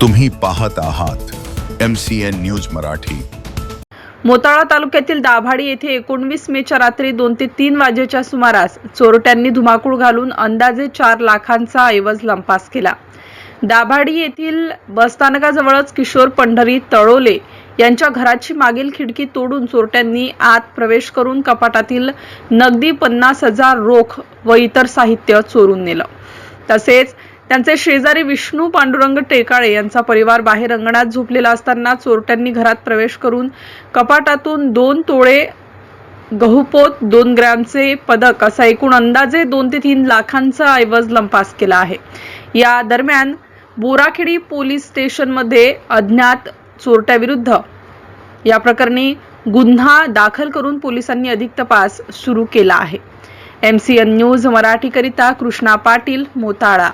तुम्ही पाहत आहात M C N news Marathi. Motala तालुक्यातील दाभाडी येथे एकोणवीस मेच्या रात्री दोन ते तीन वाजेच्या सुमारास चोरट्यांनी धुमाकूळ घालून अंदाजे चार लाखांचा ऐवज लंपास केला. दाभाडी येथील बसस्थानकाजवळच किशोर पंढरी तळोले यांच्या घराची मागील खिडकी तोडून चोरट्यांनी आत प्रवेश करून कपाटातील नगदी पन्नास हजार रोख व इतर साहित्य चोरून नेलं. तसेच त्यांचे शेजारी विष्णू पांडुरंग टेकाळे यांचा परिवार बाहेर अंगणात झोपलेला असताना चोरट्यांनी घरात प्रवेश करून कपाटातून दोन तोळे गहुपोत दोन ग्रॅमचे पदक असा एकूण अंदाजे दोन ते तीन लाखांचा ऐवज लंपास केला आहे. या दरम्यान बोराखेडी पोलीस स्टेशनमध्ये अज्ञात चोरट्याविरुद्ध या प्रकरणी गुन्हा दाखल करून पोलिसांनी अधिक तपास सुरू केला आहे. एम सी एन न्यूज मराठीकरिता कृष्णा पाटील मोताळा.